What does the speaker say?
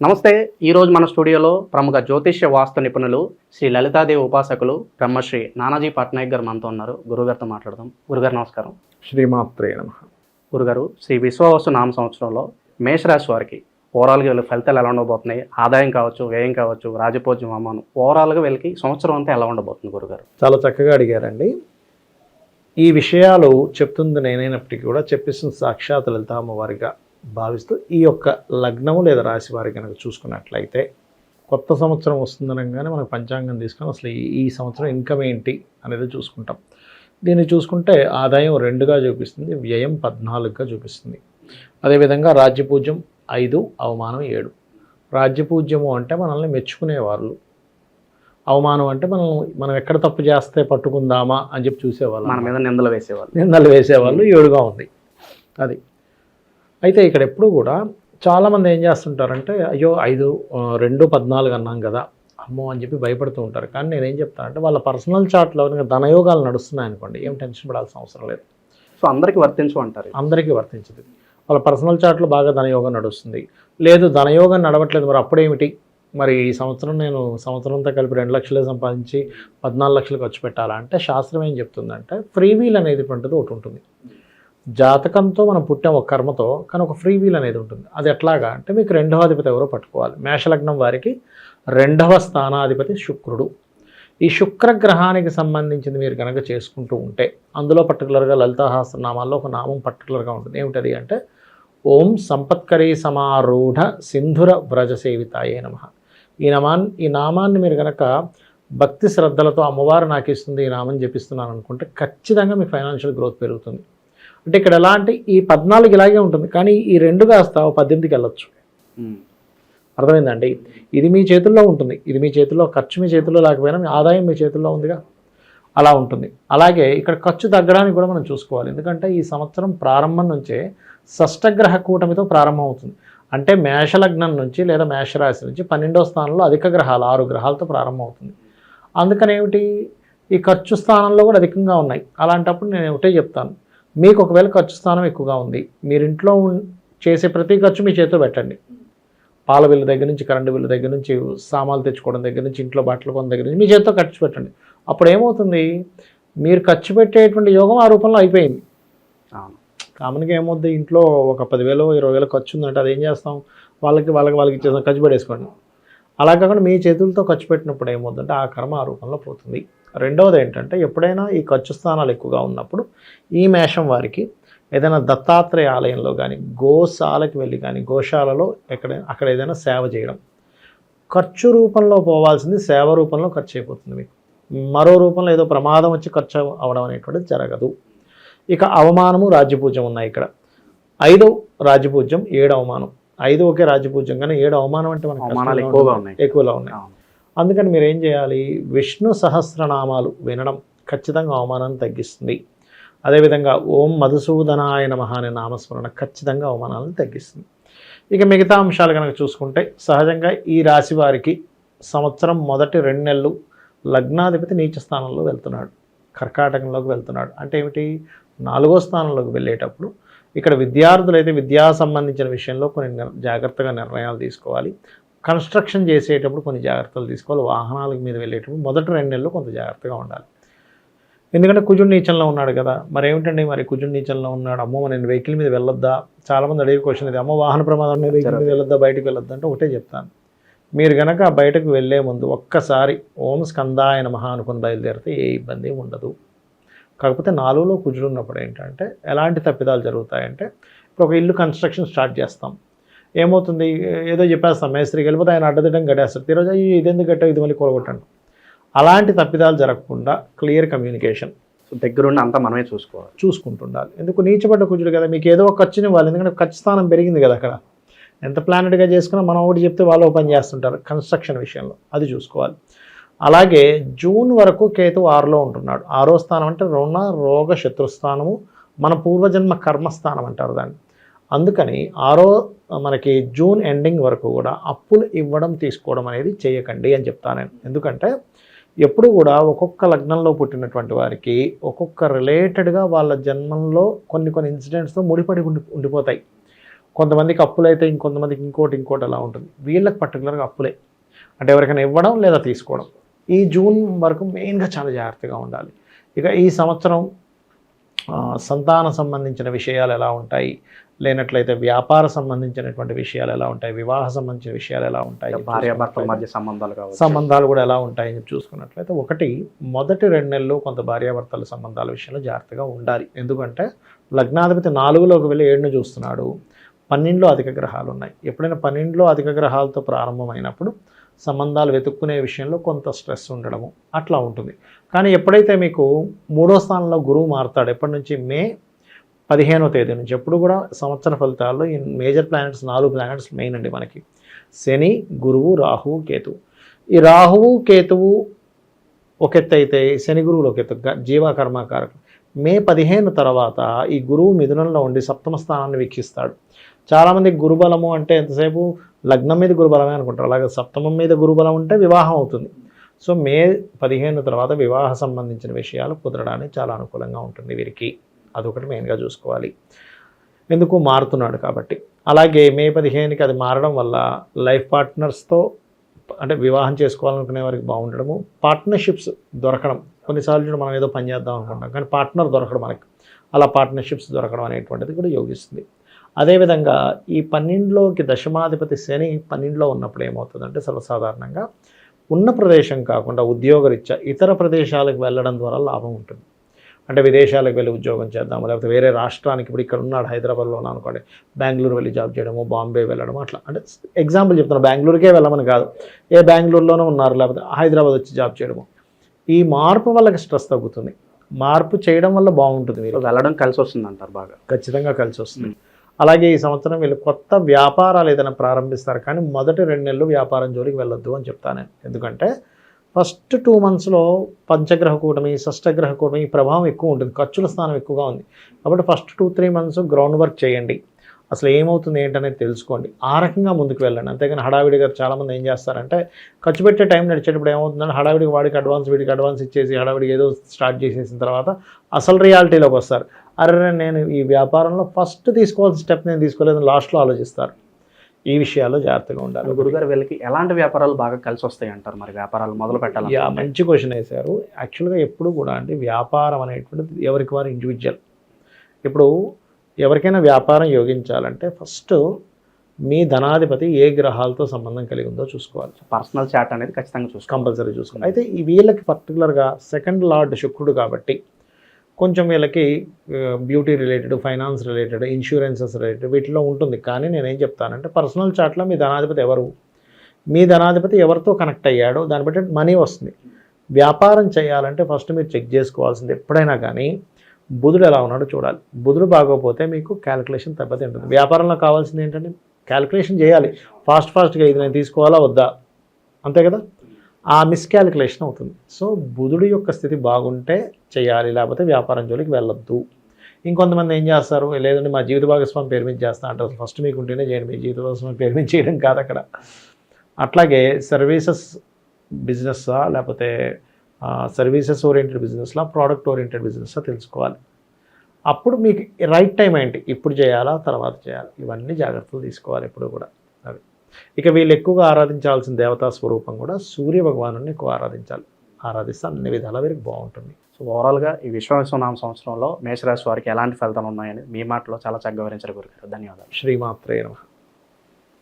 నమస్తే ఈరోజు మన స్టూడియోలో ప్రముఖ జ్యోతిష్య వాస్తు నిపుణులు శ్రీ లలితాదేవి ఉపాసకులు బ్రహ్మశ్రీ నానాజీ పట్నాయక్ గారు మనతో ఉన్నారు. గురుగారితో మాట్లాడదాం. గురుగారు నమస్కారం. శ్రీమాత్రే నమ. గురుగారు శ్రీ విశ్వవస్తు నామ సంవత్సరంలో మేషరాశి వారికి ఓవరాల్గా వీళ్ళ ఫలితాలు ఎలా ఉండబోతున్నాయి? ఆదాయం కావచ్చు వ్యయం కావచ్చు రాజపూజ్యం అమ్మాను ఓవరాల్గా వీళ్ళకి సంవత్సరం అంతా ఎలా ఉండబోతుంది గురుగారు? చాలా చక్కగా అడిగారండి. ఈ విషయాలు చెప్తుంది నేనైనప్పటికీ కూడా చెప్పిస్తుంది సాక్షాత్ లలిత అమ్మవారిగా భావిస్తూ ఈ యొక్క లగ్నము లేదా రాశి వారి కనుక చూసుకున్నట్లయితే కొత్త సంవత్సరం వస్తుందనగానే మనకు పంచాంగం తీసుకొని అసలు ఈ- ఈ సంవత్సరం ఇన్కమ్ ఏంటి అనేది చూసుకుంటాం. దీన్ని చూసుకుంటే ఆదాయం రెండుగా చూపిస్తుంది వ్యయం పద్నాలుగుగా చూపిస్తుంది. అదేవిధంగా రాజ్యపూజ్యం ఐదు అవమానం ఏడు. రాజ్యపూజ్యము అంటే మనల్ని మెచ్చుకునేవాళ్ళు. అవమానం అంటే మనం మనం ఎక్కడ తప్పు చేస్తే పట్టుకుందామా అని చెప్పి చూసేవాళ్ళం మన మీద నిందలు వేసేవాళ్ళు. నిందలు వేసేవాళ్ళు ఏడుగా ఉంది. అది. అయితే ఇక్కడ ఎప్పుడు కూడా చాలామంది ఏం చేస్తుంటారంటే అయ్యో ఐదు రెండు పద్నాలుగు అన్నాం కదా అమ్మో అని చెప్పి భయపడుతూ ఉంటారు. కానీ నేనేం చెప్తానంటే వాళ్ళ పర్సనల్ చార్ట్లో కనుక ధనయోగాలు నడుస్తున్నాయి అనుకోండి ఏం టెన్షన్ పడాల్సిన అవసరం లేదు. సో అందరికీ వర్తించు అంటారు అందరికీ వర్తించదు. వాళ్ళ పర్సనల్ చార్ట్లో బాగా ధనయోగం నడుస్తుంది. లేదు ధనయోగం నడవట్లేదు మరి అప్పుడేమిటి? మరి ఈ సంవత్సరం నేను సంవత్సరంతో కలిపి రెండు లక్షలే సంపాదించి పద్నాలుగు లక్షలు ఖర్చు పెట్టాలా అంటే శాస్త్రం ఏం చెప్తుందంటే ఫ్రీ వీల్ అనేది ఉంటుంది ఒకటి ఉంటుంది. జాతకంతో మనం పుట్టాం ఒక కర్మతో కానీ ఒక ఫ్రీ వీల్ అనేది ఉంటుంది. అది ఎట్లాగా అంటే మీకు రెండవ అధిపతి ఎవరో పట్టుకోవాలి. మేషలగ్నం వారికి రెండవ స్థానాధిపతి శుక్రుడు. ఈ శుక్ర గ్రహానికి సంబంధించింది మీరు కనుక చేసుకుంటూ ఉంటే అందులో పర్టికులర్గా లలితాహాస్త్రనామాల్లో ఒక నామం పర్టికులర్గా ఉంటుంది. ఏమిటది అంటే ఓం సంపత్కరీ సమారూఢ సింధుర వ్రజ సేవితాయే నమ. ఈ నామాన్ని ఈ నామాన్ని మీరు కనుక భక్తి శ్రద్ధలతో అమ్మవారు నాకు ఇస్తుంది ఈ నామం జపిస్తున్నాను అనుకుంటే ఖచ్చితంగా మీ ఫైనాన్షియల్ గ్రోత్ పెరుగుతుంది. అంటే ఇక్కడ ఎలా అంటే ఈ పద్నాలుగు ఇలాగే ఉంటుంది కానీ ఈ రెండు కాస్త ఓ పద్దెనిమిదికి వెళ్ళొచ్చు. అర్థమైందండి? ఇది మీ చేతుల్లో ఉంటుంది. ఇది మీ చేతుల్లో ఖర్చు మీ చేతుల్లో లేకపోయినా మీ ఆదాయం మీ చేతుల్లో ఉందిగా. అలా ఉంటుంది. అలాగే ఇక్కడ ఖర్చు తగ్గడానికి కూడా మనం చూసుకోవాలి. ఎందుకంటే ఈ సంవత్సరం ప్రారంభం నుంచే షష్టగ్రహ కూటమితో ప్రారంభం అవుతుంది. అంటే మేషలగ్నం నుంచి లేదా మేషరాశి నుంచి పన్నెండో స్థానంలో అధిక గ్రహాలు ఆరు గ్రహాలతో ప్రారంభం అవుతుంది. అందుకని ఏమిటి ఈ ఖర్చు స్థానంలో కూడా అధికంగా ఉన్నాయి. అలాంటప్పుడు నేను ఒకటే చెప్తాను. మీకు ఒకవేళ ఖర్చు స్థానం ఎక్కువగా ఉంది మీరు ఇంట్లో చేసే ప్రతి ఖర్చు మీ చేతిలో పెట్టండి. పాల బిల్లు దగ్గర నుంచి కరెంటు బిల్లు దగ్గర నుంచి సామాన్లు తెచ్చుకోవడం దగ్గర నుంచి ఇంట్లో బట్టలు కొన్న దగ్గర నుంచి మీ చేతితో ఖర్చు పెట్టండి. అప్పుడు ఏమవుతుంది? మీరు ఖర్చు పెట్టేటువంటి యోగం ఆ రూపంలో అయిపోయింది. కామన్గా ఏమవుద్ది? ఇంట్లో ఒక పదివేలు ఇరవై వేలు ఖర్చు ఉందంటే అది ఏం చేస్తాం? వాళ్ళకి వాళ్ళకి వాళ్ళకి ఇచ్చేస్తాం ఖర్చు పెట్టేసుకోండి అలా కాకుండా మీ చేతులతో ఖర్చు పెట్టినప్పుడు ఏమవుతుందంటే ఆ కర్మ ఆ రూపంలో పోతుంది. రెండవది ఏంటంటే ఎప్పుడైనా ఈ ఖర్చు స్థానాలు ఎక్కువగా ఉన్నప్పుడు ఈ మేషం వారికి ఏదైనా దత్తాత్రేయ ఆలయంలో కానీ గోశాలకి వెళ్ళి కానీ గోశాలలో ఎక్కడ అక్కడ ఏదైనా సేవ చేయడం ఖర్చు రూపంలో పోవాల్సింది సేవ రూపంలో ఖర్చు అయిపోతుంది మీకు మరో రూపంలో ఏదో ప్రమాదం వచ్చి ఖర్చు అవడం అనేటువంటిది జరగదు ఇక అవమానము రాజ్యపూజ్యం ఉన్నాయి ఇక్కడ ఐదు రాజ్యపూజ్యం ఏడు అవమానం ఐదు ఒకే రాజ్యపూజ్యం కానీ ఏడు అవమానం అంటే మనకి ఎక్కువగా. ఉన్నాయి. ఎక్కువగా ఉన్నాయి. అందుకని మీరు ఏం చేయాలి? విష్ణు సహస్రనామాలు వినడం ఖచ్చితంగా అవమానాన్ని తగ్గిస్తుంది. అదేవిధంగా ఓం మధుసూదనాయ నమః అనే నామస్మరణ ఖచ్చితంగా అవమానాలను తగ్గిస్తుంది. ఇక మిగతా అంశాలు కనుక చూసుకుంటే సహజంగా ఈ రాశి వారికి సంవత్సరం మొదటి రెండు నెలలు లగ్నాధిపతి నీచ స్థానంలో వెళ్తున్నాడు. కర్కాటకంలోకి వెళ్తున్నాడు. అంటే ఏమిటి? నాలుగో స్థానంలోకి వెళ్ళేటప్పుడు ఇక్కడ విద్యార్థులు అయితే విద్యా సంబంధించిన విషయంలో కొన్ని జాగ్రత్తగా నిర్ణయాలు తీసుకోవాలి. కన్స్ట్రక్షన్ చేసేటప్పుడు కొన్ని జాగ్రత్తలు తీసుకోవాలి. వాహనాల మీద వెళ్ళేటప్పుడు మొదటి రెండు నెలలు కొంత జాగ్రత్తగా ఉండాలి. ఎందుకంటే కుజుడు నీచంలో ఉన్నాడు కదా. మరి ఏమిటండి మరి కుజుడు నీచంలో ఉన్నాడు? అమ్మో నేను వెహికల్ మీద వెళ్ళొద్దా? చాలామంది అడిగే క్వశ్చన్ ఇది. అమ్మో వాహన ప్రమాదం మీద వెహికల్ మీద వెళ్ళొద్దా? బయటకు వెళ్ళొద్దా? అంటే ఒకటే చెప్తాను. మీరు గనక బయటకు వెళ్ళే ముందు ఒక్కసారి ఓం స్కందాయ మహా అనుకుని బయలుదేరితే ఏ ఇబ్బంది ఉండదు. కాకపోతే నాలుగులో కుజుడు ఉన్నప్పుడు ఏంటంటే ఎలాంటి తప్పిదాలు జరుగుతాయంటే ఇప్పుడు ఒక ఇల్లు కన్స్ట్రక్షన్ స్టార్ట్ చేస్తాం. ఏమవుతుంది? ఏదో చెప్పేస్తాం. మేస్త్రికి వెళ్ళిపోతే ఆయన అడ్డదిడ్డం కట్టేస్తారు ఈరోజు అయ్యి ఇది ఎందుకు కట్టావు? ఇది మళ్ళీ కూడగొట్టండి అలాంటి తప్పిదాలు జరగకుండా క్లియర్ కమ్యూనికేషన్ సో దగ్గరుండి అంతా మనమే చూసుకోవాలి. చూసుకుంటుండాలి. ఎందుకు? నీచబడ్డ కుజుడు కదా. మీకు ఏదో ఒక ఖర్చుని ఇవ్వాలి. ఎందుకంటే ఖర్చు స్థానం పెరిగింది కదా అక్కడ. ఎంత ప్లానెడ్గా చేసుకున్నా మనం ఒకటి చెప్తే వాళ్ళు ఓపెన్ చేస్తుంటారు కన్స్ట్రక్షన్ విషయంలో. అది చూసుకోవాలి. అలాగే జూన్ వరకు కేతు ఆరులో ఉంటున్నాడు. ఆరో స్థానం అంటే రుణ రోగ శత్రుస్థానము మన పూర్వజన్మ కర్మస్థానం అంటారు దాన్ని. అందుకని ఆరో మనకి జూన్ ఎండింగ్ వరకు కూడా అప్పులు ఇవ్వడం తీసుకోవడం అనేది చేయకండి అని చెప్తాను నేను. ఎందుకంటే ఎప్పుడు కూడా ఒక్కొక్క లగ్నంలో పుట్టినటువంటి వారికి ఒక్కొక్క రిలేటెడ్గా వాళ్ళ జన్మంలో కొన్ని కొన్ని ఇన్సిడెంట్స్తో ముడిపడి ఉండి ఉండిపోతాయి. కొంతమందికి అప్పులైతే ఇంకొంతమందికి ఇంకోటి ఇంకోటి అలా ఉంటుంది. వీళ్ళకి పర్టికులర్గా అప్పులే. అంటే ఎవరికైనా ఇవ్వడం లేదా తీసుకోవడం. ఈ జూన్ వరకు మెయిన్గా చాలా జాగ్రత్తగా ఉండాలి. ఇక ఈ సంవత్సరం సంతాన సంబంధించిన విషయాలు ఎలా ఉంటాయి? లేనట్లయితే వ్యాపార సంబంధించినటువంటి విషయాలు ఎలా ఉంటాయి? వివాహ సంబంధించిన విషయాలు ఎలా ఉంటాయి? భార్యాభర్తల మధ్య సంబంధాలు సంబంధాలు కూడా ఎలా ఉంటాయని చూసుకున్నట్లయితే ఒకటి మొదటి రెండు నెలలు కొంత భార్యాభర్తల సంబంధాల విషయంలో జాగ్రత్తగా ఉండాలి. ఎందుకంటే లగ్నాధిపతి నాలుగులోకి వెళ్ళి ఏడును చూస్తున్నాడు పన్నెండులో అధిక గ్రహాలు ఉన్నాయి. ఎప్పుడైనా పన్నెండులో అధిక గ్రహాలతో ప్రారంభమైనప్పుడు సంబంధాలు వెతుక్కునే విషయంలో కొంత స్ట్రెస్ ఉండడము అట్లా ఉంటుంది. కానీ ఎప్పుడైతే మీకు మూడో స్థానంలో గురువు మారుతాడు ఎప్పటి నుంచి? మే పదిహేనో తేదీ నుంచి. ఎప్పుడు కూడా సంవత్సర ఫలితాల్లో ఈ మేజర్ ప్లానెట్స్ నాలుగు ప్లానెట్స్ మెయిన్ అండి మనకి. శని గురువు రాహువు కేతువు. ఈ రాహువు కేతువు ఒక ఎత్తు అయితే శని గురువులు ఒక ఎత్తు గ- మే పదిహేను తర్వాత ఈ గురువు మిథునంలో ఉండి సప్తమ స్థానాన్ని వీక్షిస్తాడు. చాలామంది గురుబలము అంటే ఎంతసేపు? లగ్నం మీద గురుబలమే అనుకుంటారు. అలాగే సప్తమం మీద గురుబలం ఉంటే వివాహం అవుతుంది. సో మే పదిహేను తర్వాత వివాహ సంబంధించిన విషయాలు కుదరడానికి చాలా అనుకూలంగా ఉంటుంది వీరికి. అదొకటి మెయిన్గా చూసుకోవాలి. ఎందుకు? మారుతున్నాడు కాబట్టి. అలాగే మే పదిహేనుకి అది మారడం వల్ల లైఫ్ పార్ట్నర్స్తో అంటే వివాహం చేసుకోవాలనుకునే వారికి బాగుండడము పార్ట్నర్షిప్స్ దొరకడం. కొన్నిసార్లు చూడు మనం ఏదో పని చేద్దాం అనుకుంటాం కానీ పార్ట్నర్ దొరకడం మనకి. అలా పార్ట్నర్షిప్స్ దొరకడం అనేటువంటిది కూడా యోగిస్తుంది. అదేవిధంగా ఈ పన్నెండులోకి దశమాధిపతి శని పన్నెండులో ఉన్నప్పుడు ఏమవుతుందంటే సర్వసాధారణంగా ఉన్న ప్రదేశం కాకుండా ఉద్యోగరీత్యా ఇతర ప్రదేశాలకు వెళ్ళడం ద్వారా లాభం ఉంటుంది. అంటే విదేశాలకు వెళ్ళి ఉద్యోగం చేద్దాము లేకపోతే వేరే రాష్ట్రానికి ఇప్పుడు ఇక్కడ ఉన్నాడు హైదరాబాద్లో అనుకోండి బెంగళూరు వెళ్ళి జాబ్ చేయడము బాంబే వెళ్ళడము అట్లా. అంటే ఎగ్జాంపుల్ చెప్తున్నాను బెంగళూరుకే వెళ్ళమని కాదు. ఏ బెంగళూరులోనే ఉన్నారు లేకపోతే హైదరాబాద్ వచ్చి జాబ్ చేయడము. ఈ మార్పు వల్ల స్ట్రెస్ తగ్గుతుంది. మార్పు చేయడం వల్ల బాగుంటుంది మీరు. వెళ్ళడం కలిసి వస్తుంది అంటారు బాగా. ఖచ్చితంగా కలిసి వస్తుంది. అలాగే ఈ సంవత్సరం వీళ్ళు కొత్త వ్యాపారాలు ఏదైనా ప్రారంభిస్తారు కానీ మొదటి రెండు నెలలు వ్యాపారం జోలికి వెళ్ళొద్దు అని చెప్తాను ఎందుకంటే ఫస్ట్ టూ మంత్స్లో పంచగ్రహ కూటమి షష్టగ్రహ కూటమి ఈ ప్రభావం ఎక్కువ ఉంటుంది ఖర్చుల స్థానం ఎక్కువగా ఉంది. కాబట్టి first two three months ground work చేయండి. అసలు ఏమవుతుంది ఏంటనేది తెలుసుకోండి. ఆ రకంగా ముందుకు వెళ్ళండి. అంతేగాని గారు చాలామంది ఏం చేస్తారంటే ఖర్చు పెట్టే టైం నడిచేటప్పుడు ఏమవుతుందంటే హడావిడికి వాడికి అడ్వాన్స్ వీడికి అడ్వాన్స్ ఇచ్చేసి హడావిడికి ఏదో స్టార్ట్ చేసేసిన తర్వాత అసలు రియాలిటీలోకి వస్తారు. అరే నేను ఈ వ్యాపారంలో ఫస్ట్ తీసుకోవాల్సిన స్టెప్ నేను తీసుకోలేదు లాస్ట్లో ఆలోచిస్తారు. ఈ విషయాల్లో జాగ్రత్తగా ఉండాలి. గురుగారు వీళ్ళకి ఎలాంటి వ్యాపారాలు బాగా కలిసి వస్తాయి అంటారు మరి? వ్యాపారాలు మొదలు పెట్టాలి యా మంచి క్వశ్చన్ వేశారు. యాక్చువల్గా ఎప్పుడు కూడా అంటే వ్యాపారం అనేటువంటిది ఎవరికి వారు ఇండివిజువల్ ఇప్పుడు ఎవరికైనా వ్యాపారం యోగించాలంటే ఫస్ట్ మీ ధనాధిపతి ఏ గ్రహాలతో సంబంధం కలిగి ఉందో చూసుకోవాలి. పర్సనల్ చాట్ అనేది ఖచ్చితంగా చూసుకోవాలి. కంపల్సరీ చూసుకోవాలి. అయితే ఈ వీళ్ళకి పర్టికులర్గా సెకండ్ లార్డ్ శుక్రుడు కాబట్టి కొంచెం వీళ్ళకి beauty related finance related insurances related వీటిలో ఉంటుంది. కానీ నేనేం చెప్తానంటే పర్సనల్ చాట్లో మీ ధనాధిపతి ఎవరు? మీ ధనాధిపతి ఎవరితో కనెక్ట్ అయ్యాడో దాన్ని బట్టి మనీ వస్తుంది. వ్యాపారం చేయాలంటే ఫస్ట్ మీరు చెక్ చేసుకోవాల్సింది ఎప్పుడైనా కానీ బుధుడు ఎలా ఉన్నాడో చూడాలి. బుధుడు బాగోపోతే మీకు క్యాలిక్యులేషన్ తప్పతే ఉంటుంది వ్యాపారంలో కావాల్సింది ఏంటంటే క్యాలిక్యులేషన్ చేయాలి. ఫాస్ట్ ఫాస్ట్గా ఇది నేను తీసుకోవాలా వద్దా? అంతే కదా? ఆ మిస్కాలిక్యులేషన్ అవుతుంది. సో బుధుడు యొక్క స్థితి బాగుంటే చేయాలి లేకపోతే వ్యాపారం జోలికి వెళ్ళొద్దు. ఇంకొంతమంది ఏం చేస్తారు? లేదంటే మా జీవిత భాగస్వామి పేరు మీద చేస్తా అంటారు. ఫస్ట్ మీకు ఉంటేనే చేయండి మీ జీవిత భాగస్వామి పేరు మీద చేయడం కాదు అక్కడ. అట్లాగే సర్వీసెస్ బిజినెస్సా లేకపోతే సర్వీసెస్ ఓరియంటెడ్ బిజినెస్లా ప్రోడక్ట్ ఓరియంటెడ్ బిజినెస్లా తెలుసుకోవాలి. అప్పుడు మీకు రైట్ టైం ఏంటి? ఇప్పుడు చేయాలా? తర్వాత చేయాలి? ఇవన్నీ జాగ్రత్తలు తీసుకోవాలి ఎప్పుడు కూడా. అవి ఇక వీళ్ళు ఎక్కువగా ఆరాధించాల్సిన దేవతా స్వరూపం కూడా సూర్య భగవాను ఎక్కువ ఆరాధించాలి. ఆరాధిస్తే అన్ని విధాలా వీరికి బాగుంటుంది. సో ఓవరాల్గా ఈ విశ్వవిశ్వనామ సంవత్సరంలో మేషరాశి వారికి ఎలాంటి ఫలితాలు ఉన్నాయని మీ మాటలో చాలా చక్కగా వివరించారు గురుగారు. ధన్యవాదాలు. శ్రీమాత్రే నమః.